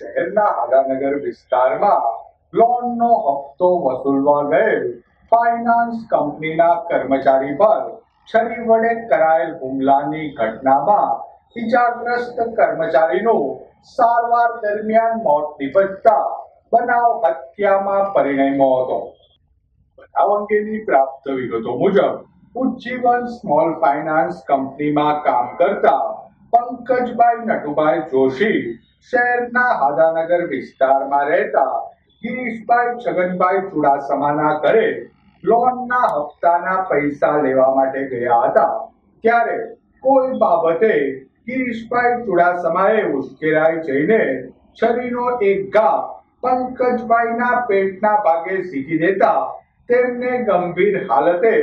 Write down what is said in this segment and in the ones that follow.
શહેરના આદાનગર વિસ્તારમાં લોનનો હપ્તો વસૂલવા ગયેલ ફાઇનાન્સ કંપનીના કર્મચારી પર છરી વડે કરાયેલ હુમલાની ઘટનામાં ઇજાગ્રસ્ત કર્મચારીનું સારવાર દરમિયાન મોત નિપજતા બનાવ હત્યામાં પરિણમ્યો હતો. બનાવ અંગેની પ્રાપ્ત વિગતો મુજબ, ઉજ્જીવન સ્મોલ ફાઇનાન્સ કંપનીમાં કામ કરતા પંકજભાઈ નટુભાઈ જોશી શહેરના હાદાનગર વિસ્તારમાં રહેતા ગિરીશભાઈ છગનભાઈ ચુડાસમાના ઘરે લોનના હપ્તાના પૈસા લેવા માટે ગયા હતા. ત્યારે કોઈ બાબતે ગિરીશભાઈ ચુડાસમાએ ઉશ્કેરાઈ જઈને છરીનો એક ઘા પંકજભાઈના પેટના ભાગે સીધી દેતા તેમને ગંભીર હાલતે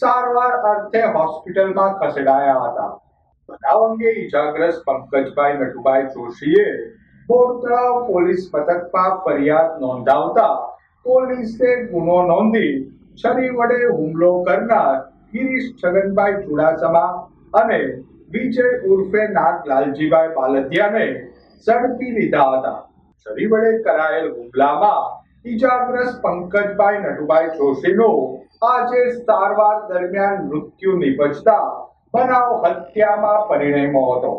સારવાર અર્થે હોસ્પિટલમાં ખસેડાયા હતા. બનાવ અંગે ઇજાગ્રસ્ત પંકજભાઈ નટુભાઈ જોશીએ બોરતળાવ પોલીસ મથકમાં ફરિયાદ નોંધાવતા પોલીસે ગુનો નોંધી છરી વડે હુમલો કરનાર ગિરીશ છગનભાઈ ચુડાસમા અને વિજય ઉર્ફે નાગ લાલજીભાઈ બાલદિયાને ઝડપી લીધા હતા. છરી વડે કરાયેલ હુમલામાં ઈજાગ્રસ્ત પંકજભાઈ નટુભાઈ જોશીનું આજે સારવાર દરમિયાન મૃત્યુ નિપજતા બનાવ હત્યામાં પરિણમ્યો હતો.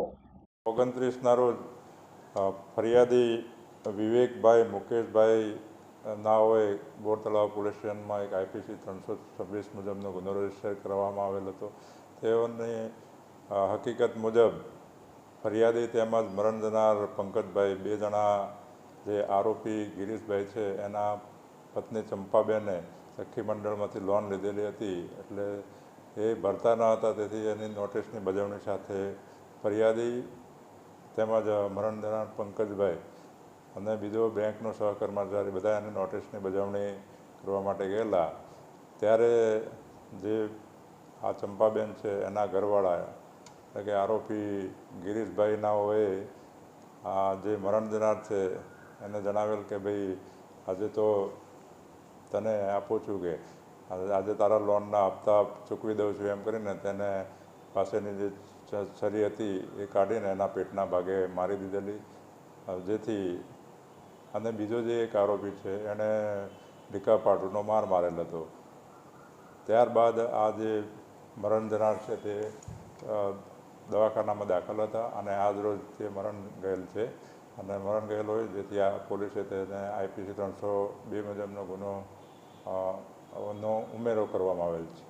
ઓગણત્રીસના રોજ ફરિયાદી વિવેકભાઈ મુકેશભાઈ નાઓએ બોર તળાવ પોલીસ સ્ટેશનમાં એક આઈપીસી ત્રણસો છવ્વીસ મુજબનો ગુનો રજિસ્ટર કરવામાં આવેલ હતો. તેઓની હકીકત મુજબ ફરિયાદી તેમજ મરણ જનાર પંકજભાઈ બે જણા જે આરોપી ગિરીશભાઈ છે, એના પત્ની ચંપાબેને સખી મંડળમાંથી લોન લીધેલી હતી એટલે એ ભરતા ન હતા, તેથી એની નોટિસની બજવણી સાથે ફરિયાદી તેમજ મરણ દેનાર પંકજભાઈ અને બીજો બેંકનો સહકર્મચારી બધા એની નોટિસની બજવણી કરવા માટે ગયેલા, ત્યારે જે આ ચંપાબેન છે, એના ઘરવાળા એટલે કે આરોપી ગિરીશભાઈના હોય આ જે મરણ દેનાર છે, એને જણાવેલ કે ભાઈ આજે તો તને આપું છું કે આજે તારા લોનના હપ્તા ચૂકવી દઉં છું એમ કરીને તેને પાસેની જે છરી હતી એ કાઢીને એના પેટના ભાગે મારી દીધેલી. જેથી અને બીજો જે એક આરોપી છે એણે ઢીકાપાટુનો માર મારેલ હતો. ત્યારબાદ આ જે મરણ જનાર છે તે દવાખાનામાં દાખલ હતા અને આજ રોજ તે મરણ ગયેલ છે. અને મરણ ગયેલ હોય જેથી આ પોલીસે તેને આઈપીસી ત્રણસો બે મુજબનો ગુનો નો ઉમેરો કરવામાં આવેલ છે.